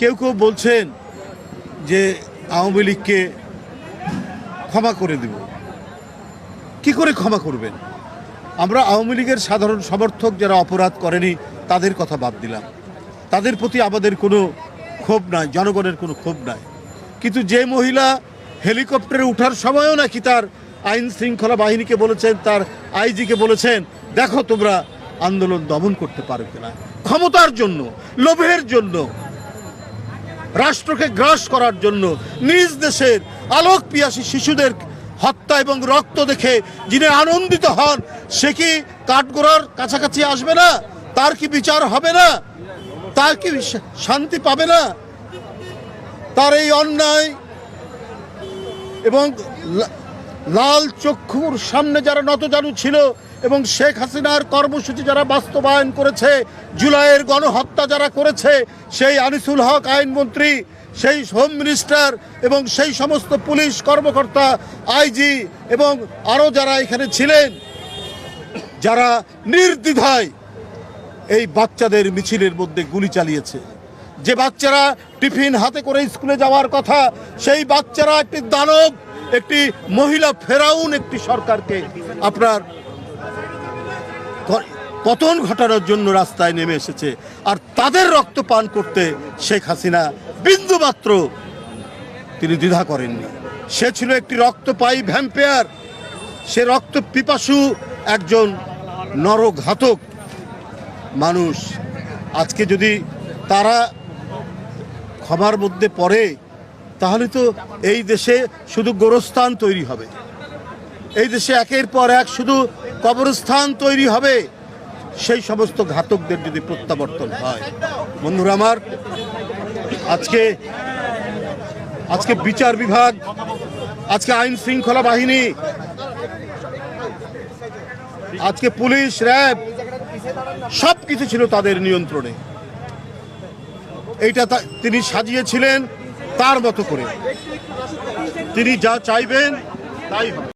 কেউ কেউ বলছেন যে আওয়ামী লীগকে ক্ষমা করে দেব। কি করে ক্ষমা করবেন? আমরা আওয়ামী লীগের সাধারণ সমর্থক যারা অপরাধ করেনি, তাদের কথা বাদ দিলাম। তাদের প্রতি আমাদের কোনো ক্ষোভ নাই, জনগণের কোনো ক্ষোভ নাই। কিন্তু যে মহিলা হেলিকপ্টারে ওঠার সময়ও নাকি তার আইন শৃঙ্খলা বাহিনীকে বলেছেন, তার আইজিকে বলেছেন, দেখো তোমরা আন্দোলন দমন করতে পারো কিনা ক্ষমতার জন্য, লোভের জন্য রাষ্ট্রকে গ্রাস করার জন্য নিজ দেশের আলোক পিয়াসী শিশুদের হত্যা এবং রক্ত দেখে যিনি আনন্দিত হন, সে কি কাঠগোড়ার কাছাকাছি আসবে না? তার কি বিচার হবে না? তার কি শান্তি পাবে না? তার এই অন্যায় এবং লাল চক্ষুর সামনে যারা নতজানু ছিল এবং শেখ হাসিনার কর্মসূচি যারা বাস্তবায়ন করেছে, জুলাইয়ের গণহত্যা যারা করেছে, সেই আনিসুল হক আইনমন্ত্রী, সেই হোম মিনিস্টার এবং সেই সমস্ত পুলিশ কর্মকর্তা, আইজি এবং আরও যারা এখানে ছিলেন, যারা নির্দ্বিধায় এই বাচ্চাদের মিছিলের মধ্যে গুলি চালিয়েছে। যে বাচ্চারা টিফিন হাতে করে স্কুলে যাওয়ার কথা, সেই বাচ্চারা একটি দানব একটি মহিলা ফেরাউন, একটি সরকারকে আপনার পতন ঘটানোর জন্য রাস্তায় নেমে এসেছে। আর তাদের রক্ত পান করতে শেখ হাসিনা বিন্দু মাত্র তিনি দ্বিধা করেননি। সে ছিল একটি রক্তপায়ী ভ্যাম্পেয়ার। সে রক্ত পিপাসু একজন নরঘাতক মানুষ। আজকে যদি তারা ক্ষমার মধ্যে পড়ে তাহলে তো এই দেশে শুধু গোরস্থান তৈরি হবে। এই দেশে একের পর এক শুধু কবরস্থান তৈরি হবে। সেই সমস্ত ঘাতকদের যদি প্রত্যাবর্তন হয়। বন্ধুরা আমার, আজকে আজকে বিচার বিভাগ, আজকে আইন শৃঙ্খলা বাহিনী, আজকে পুলিশ, র্যাব সব কিছু ছিল তাদের নিয়ন্ত্রণে। এইটা তিনি সাজিয়েছিলেন। তার মতো করে। তিনি যা চাইবেন তাই হবে।